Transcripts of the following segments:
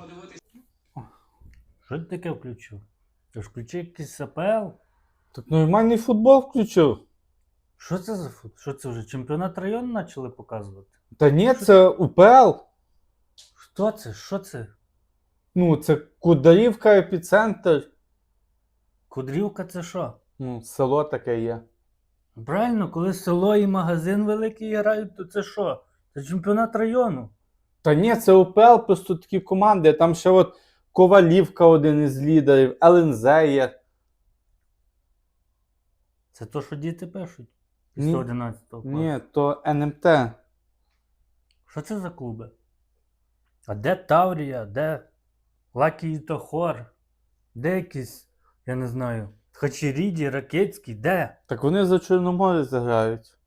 подивитися. Що ти таке включив? Ти ж включив якийсь АПЛ? Так нормальний футбол включив. Що це за фут? Що це вже чемпіонат району почали показувати? Та ні, це УПЛ. Хто це? Що це? Ну, це Кударівка, епіцентр. Кудрівка це що? Ну, село таке є. Правильно, коли село і магазин великий грають, то це що? Це чемпіонат району. Та ні, це УПЛ, просто такі команди. Там ще от Ковалівка один із лідерів, ЛНЗ є. Це то, що діти пишуть. Ні. Після 11 класу. Ні, то НМТ. Що це за клуби? А де Таврія, де Лакі Тохор? Де якісь, я не знаю, Хачеріді, Ракетський, де? Так вони за Чорноморець заграють.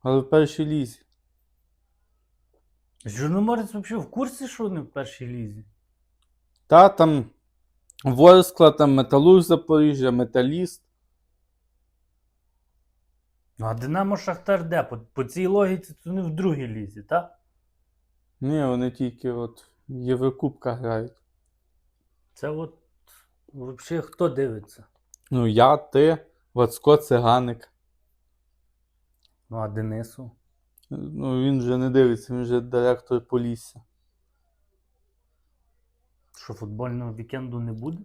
Але в першій лізі. Чорноморець взагалі в курсі, що вони в першій лізі? Та там Ворскла, там Металург Запоріжжя, Металіст. Ну, а Динамо Шахтар де? По, по цій логіці то вони в другій лізі, так? Ні, вони тільки от в Єврокубках грають. Це от взагалі хто дивиться? Ну, я, ти, Вацко, Циганик. Ну, а Денису? Ну, він вже не дивиться, він вже директор Полісся. Що футбольного вікенду не буде?